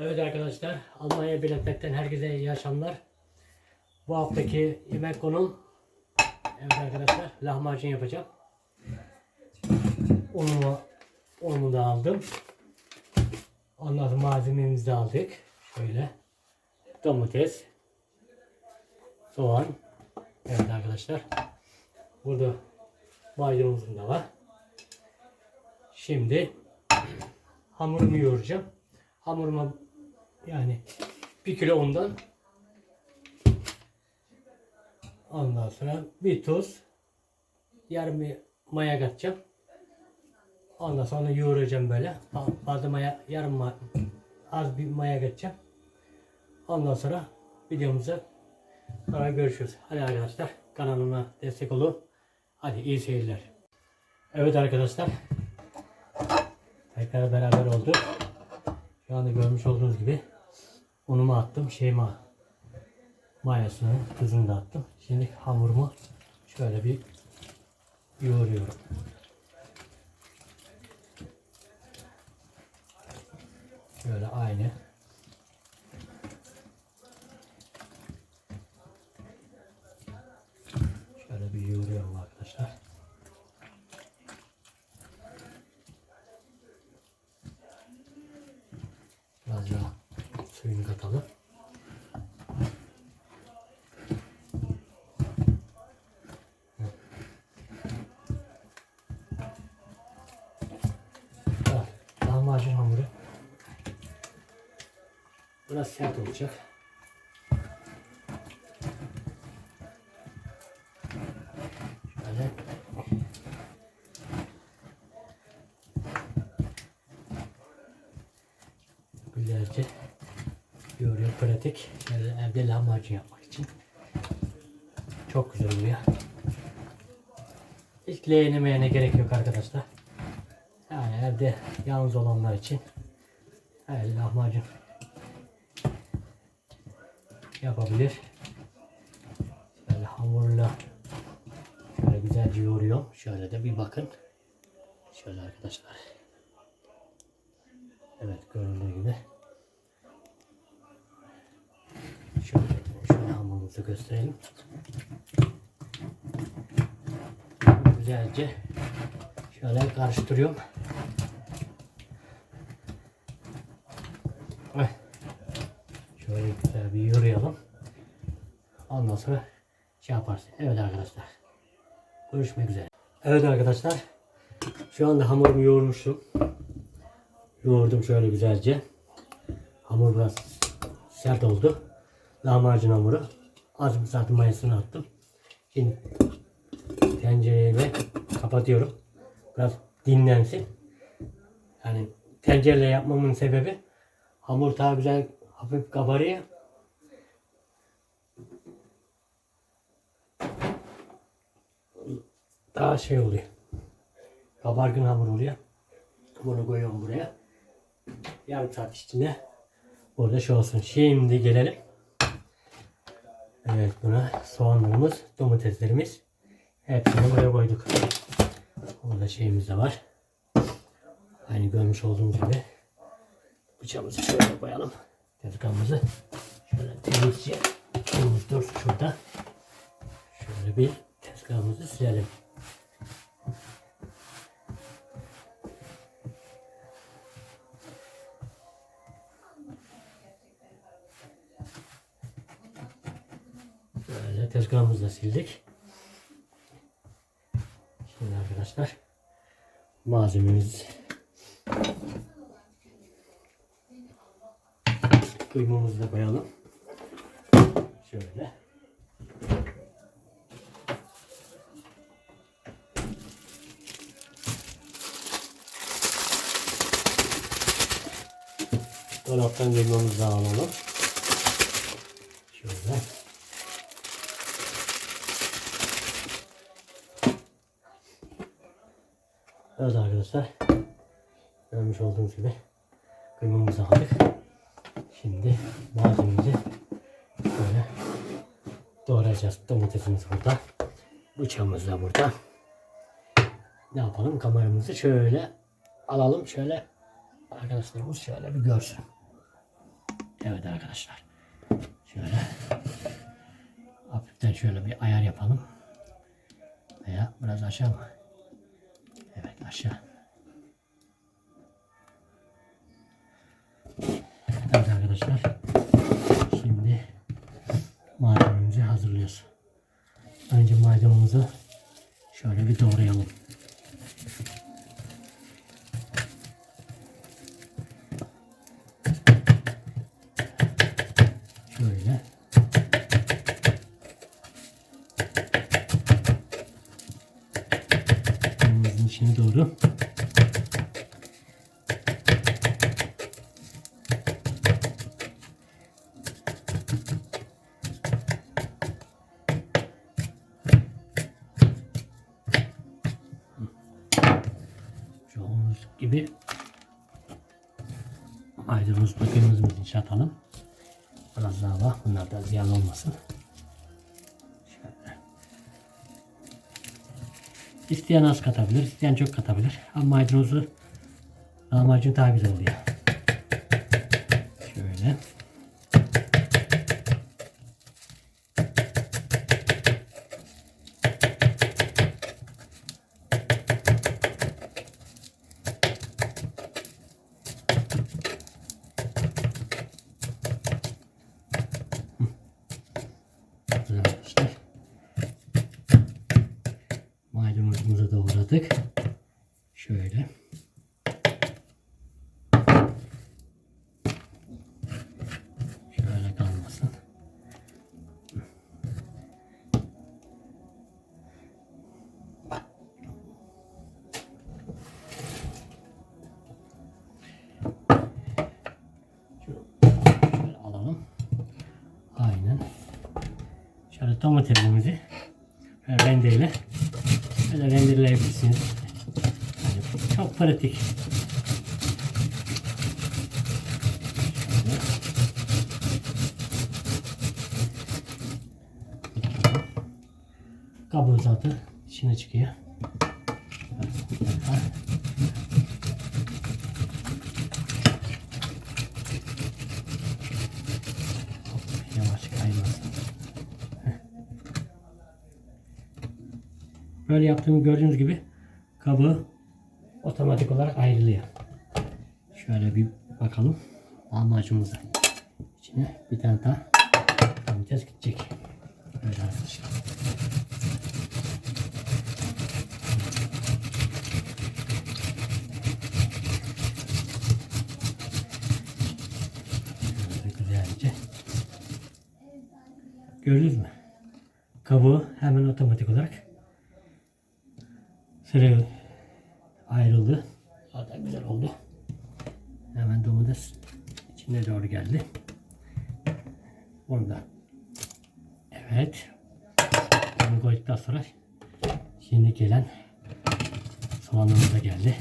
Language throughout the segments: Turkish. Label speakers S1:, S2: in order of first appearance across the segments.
S1: Evet arkadaşlar, Almanya Biletnet'ten herkese iyi akşamlar. Bu haftaki yemek konum, evet arkadaşlar, lahmacun yapacağım. Unumu, unumu da aldım. Ondan sonra malzememizi de aldık. Şöyle, domates, soğan, evet arkadaşlar. Burada maydanozum da var. Şimdi hamurumu yoğuracağım. Hamuruma yani bir kilo undan ondan sonra bir tuz yarım bir maya katacağım. Ondan sonra yoğuracağım böyle. Fa- Fazla maya, yarım ma- az bir maya katacağım. Ondan sonra videomuza sonra görüşürüz. Hadi arkadaşlar kanalıma destek olun. Hadi iyi seyirler. Evet arkadaşlar. Tekrar beraber olduk. Şu anda görmüş olduğunuz gibi unumu attım. Şeyma mayasını, tuzunu da attım. Şimdi hamurumu şöyle bir yoğuruyorum. Şöyle aynı. Şöyle bir yoğuruyorum arkadaşlar. Biraz daha suyunu katalım. Ah, Lahmacun hamuru. Biraz sert olacak. Şöyle. Güzelce yoğuruyor pratik. Şöyle evde lahmacun yapmak için. Çok güzel oluyor. Hiç leğenemeyene gerek yok arkadaşlar. Yani evde yalnız olanlar için evet, lahmacun yapabilir. Şöyle hamurla şöyle güzelce yoğuruyorum. Şöyle de bir bakın. Şöyle arkadaşlar. Evet görüldüğü gibi. Şöyle, şöyle hamurumuzu gösterelim. Güzelce şöyle karıştırıyorum. Şöyle bir yoğuralım. Ondan sonra şey yaparsın. Evet arkadaşlar. Görüşmek üzere. Evet arkadaşlar. Şu anda hamurumu yoğurmuşum. Yoğurdum şöyle güzelce. Hamur biraz sert oldu. Lahmacun hamuru. Az bir zaten mayasını attım. Şimdi tencereyle kapatıyorum. Biraz dinlensin. Yani tencereyle yapmamın sebebi hamur daha güzel hafif kabarıyor. Daha şey oluyor. Kabargın hamur oluyor. Bunu koyuyorum buraya. Yarım saat içinde burada şey olsun. Şimdi gelelim. Evet buna soğanlarımız, domateslerimiz hepsini buraya koyduk. Burada şeyimiz de var. Aynı görmüş olduğunuz gibi bıçağımızı şöyle koyalım. Tezgahımızı şöyle temizce dursun şurada. Şöyle bir tezgahımızı silelim. Da sildik. Şimdi arkadaşlar malzememiz kıymamızı da koyalım. Şöyle. Dolaptan kıymamızı da alalım. Şöyle. Evet arkadaşlar. Görmüş olduğunuz gibi kıymamızı aldık. Şimdi malzememizi böyle doğrayacağız. Domatesimiz burada. Bıçağımız da burada. Ne yapalım? Kameramızı şöyle alalım. Şöyle arkadaşlarımız şöyle bir görsün. Evet arkadaşlar. Şöyle hafiften şöyle bir ayar yapalım. Veya biraz aşağı mı? Aşağı. Evet arkadaşlar. Şimdi malzememizi hazırlıyoruz. Önce maydanozumuzu şöyle bir doğrayalım. İçine doğru. Olduğumuz gibi maydanoz bakımımızın içine atalım. Biraz daha var. Bunlar da ziyan olmasın. İsteyen az katabilir, isteyen çok katabilir. Ama maydanozu lahmacun daha güzel oluyor. Şöyle. Güzel arkadaşlar. Maydanozumuzu doğradık. Şöyle. Şöyle kalmasın. Şöyle alalım. Aynen. Domatesimizi böyle rendeyle böyle rendeleyebilirsiniz. Yani çok pratik. Şöyle. Kabuğu zaten içine çıkıyor. Şöyle bir dakika. Hop, Yavaş kaymasın. Böyle yaptığımı gördüğünüz gibi kabuğu otomatik olarak ayrılıyor. Şöyle bir bakalım. Lahmacunumuza. İçine bir tane daha domates gidecek. Böyle arkadaşlar. Gördünüz mü? Kabuğu hemen otomatik olarak Sıra ayrıldı. Zaten güzel oldu. Hemen domates içine doğru geldi. Bunu da evet. Bunu koyduktan sonra şimdi gelen soğanımız da geldi.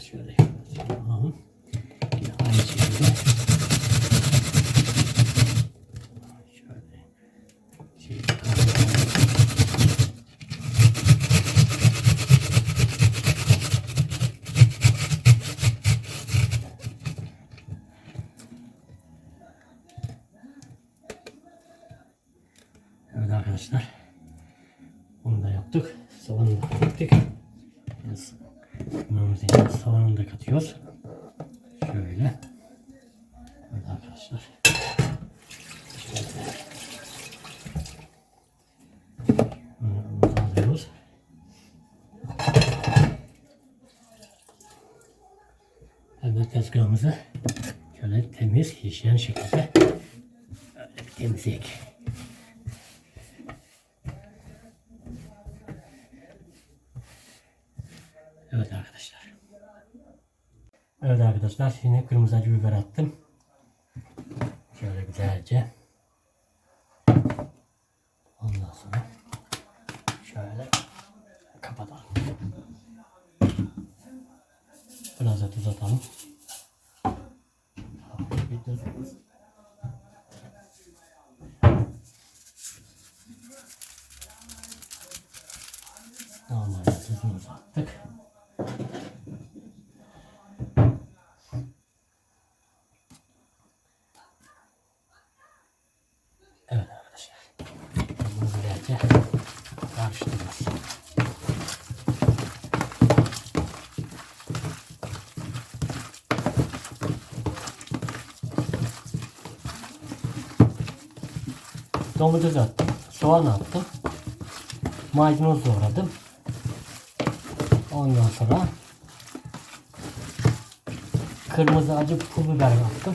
S1: Şöyle alalım. Yine aynı şekilde. Şöyle. Şey, Evet arkadaşlar. Bunu da yaptık. Soğanı da yaptık. Yes. Bunun içine soğanını da katıyoruz. Şöyle. Evet arkadaşlar. Şöyle. Bunu bunu alıyoruz. Evet tezgahımızı şöyle temiz, hijyen şekilde böyle bir temizleyek. Evet arkadaşlar. Evet arkadaşlar şimdi kırmızı acı biber attım. Şöyle güzelce. Ondan sonra şöyle kapatalım. Biraz da tuz atalım. doesn't listen. Domates attım. Soğan attım. Maydanoz doğradım. Ondan sonra kırmızı acı pul biber attım.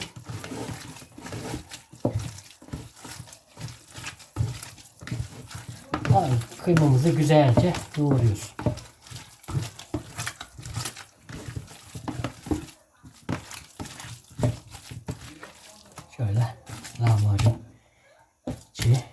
S1: Kıymamızı güzelce yoğuruyoruz. Şöyle lahmacun içi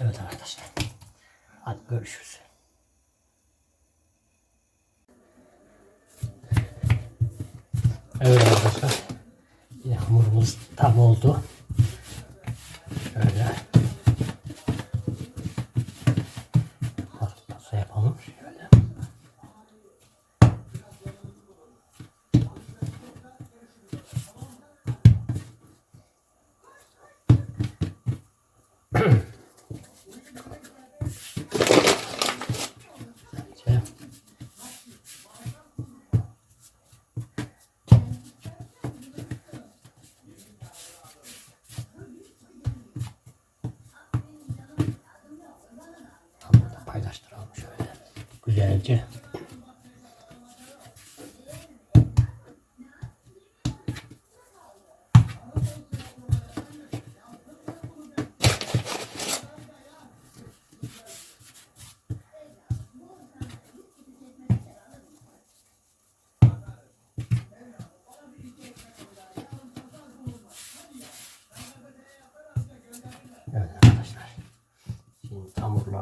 S1: Evet arkadaşlar. Hadi görüşürüz. Evet arkadaşlar. Yine hamurumuz tam oldu.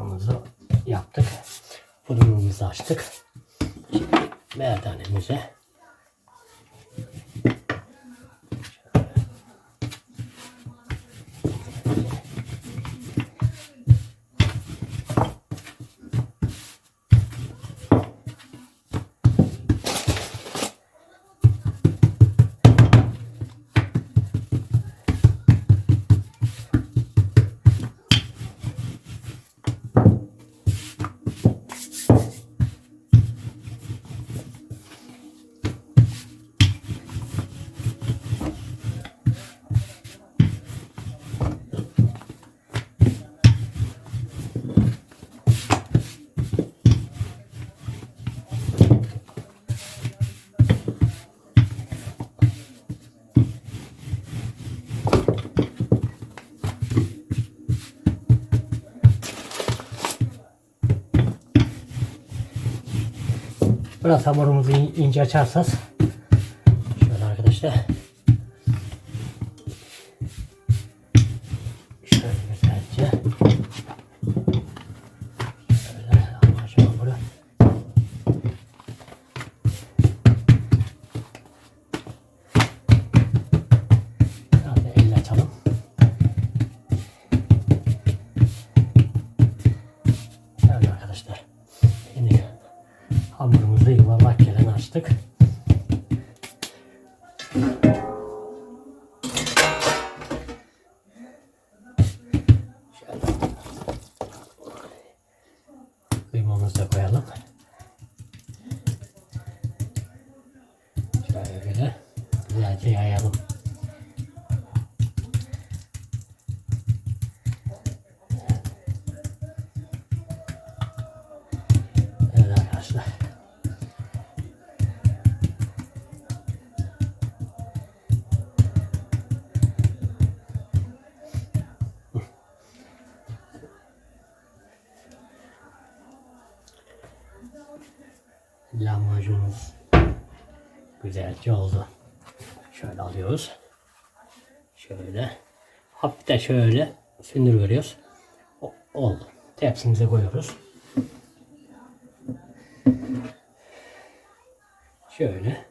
S1: Hamurlarımızı yaptık. Fırınımızı açtık. Şimdi merdanemize Biraz hamurumuzu in- ince açarsanız. Şöyle arkadaşlar Kıymamızı da Lahmacunumuz güzelce oldu. Şöyle alıyoruz. Şöyle. Hafif de şöyle sündür veriyoruz. Oldu. Tepsimize koyuyoruz. Şöyle.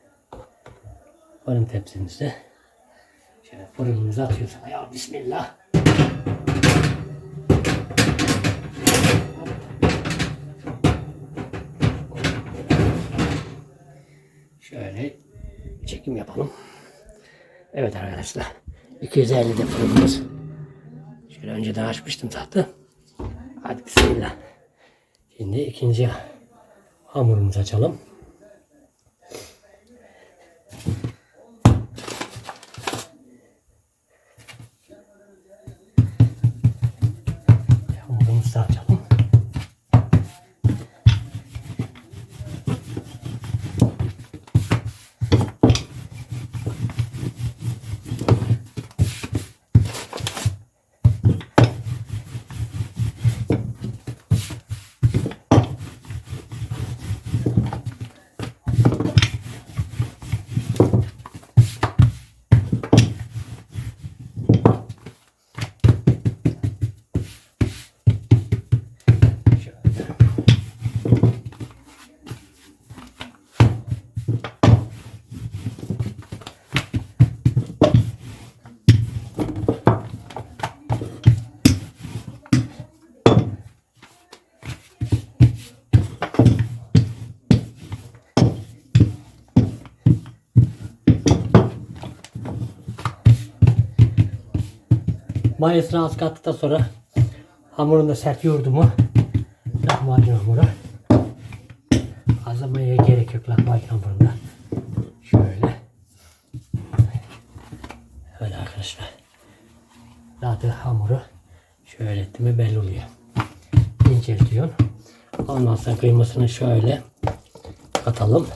S1: Fırın tepsimizde. Şöyle fırınımıza atıyoruz. Ya Bismillah. Çekim yapalım. Evet arkadaşlar. 250 de fırınımız. Şöyle önceden açmıştım zaten. Hadi bismillah. Şimdi ikinci hamurumuzu açalım. Hamurumuzu da açalım. Mayasını az kattıktan sonra hamurunu da sert yoğurdu mu lahmacun hamuru. Fazla mayaya gerek yok lahmacun hamurunda. Şöyle. Evet arkadaşlar. Zaten hamuru şöyle etti mi belli oluyor. İnceltiyorsun. Ondan sonra kıymasını şöyle katalım.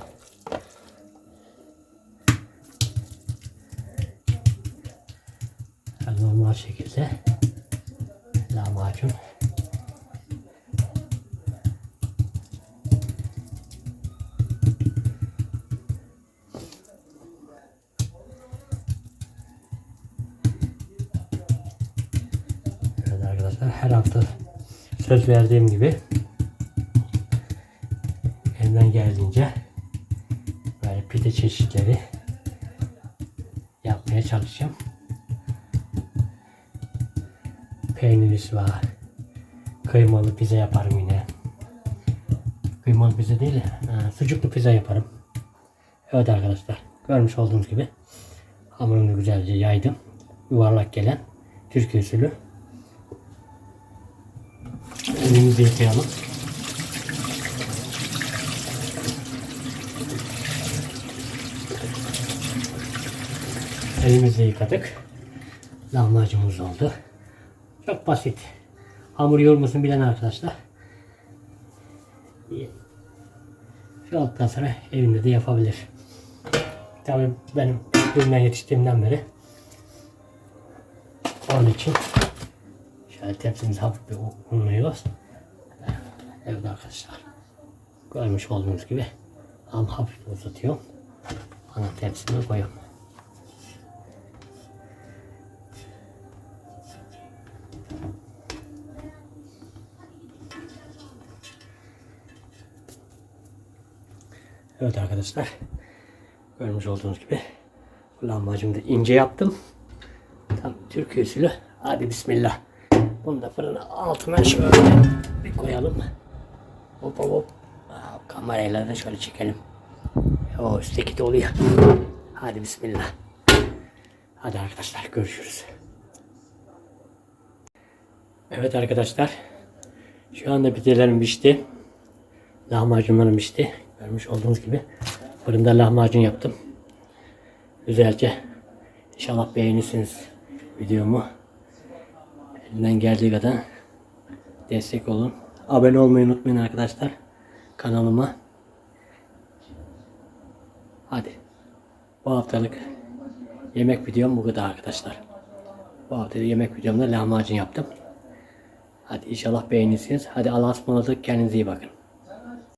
S1: Hafta söz verdiğim gibi elimden geldiğince böyle pide çeşitleri yapmaya çalışacağım. Peynirlisi var. Kıymalı pizza yaparım yine. Kıymalı pizza değil, sucuklu pizza yaparım. Evet arkadaşlar, görmüş olduğunuz gibi hamurunu güzelce yaydım. Yuvarlak gelen Türkiye usulü. Elimizi yıkayalım. Elimizi yıkadık. Lahmacunumuz oldu. Çok basit. Hamur yoğurmasını bilen arkadaşlar. Şu alttan sonra evinde de yapabilir. Tabii benim üründen yetiştiğimden beri onun için şöyle tepsimizi hafif bir unluyoruz. Evet arkadaşlar. Görmüş olduğunuz gibi ama hafif uzatıyorum. Ana tepsime koyuyorum. Evet arkadaşlar. Görmüş olduğunuz gibi lahmacunu da ince yaptım. Tam Türk usulü. Hadi bismillah. Bunu da fırına altına şöyle bir koyalım. Hop hop Kamerayla da şöyle çekelim. O üstteki de oluyor. Hadi bismillah. Hadi arkadaşlar görüşürüz. Evet arkadaşlar. Şu anda pidelerim pişti. Lahmacunlarım pişti. Görmüş olduğunuz gibi fırında lahmacun yaptım. Güzelce. İnşallah beğenirsiniz videomu. Elimden geldiği kadar destek olun. Abone olmayı unutmayın arkadaşlar. Kanalıma. Hadi. Bu haftalık yemek videom bu kadar arkadaşlar. Bu hafta yemek videomda lahmacun yaptım. Hadi inşallah beğenirsiniz. Hadi Allah'a ısmarladık. Kendinize iyi bakın.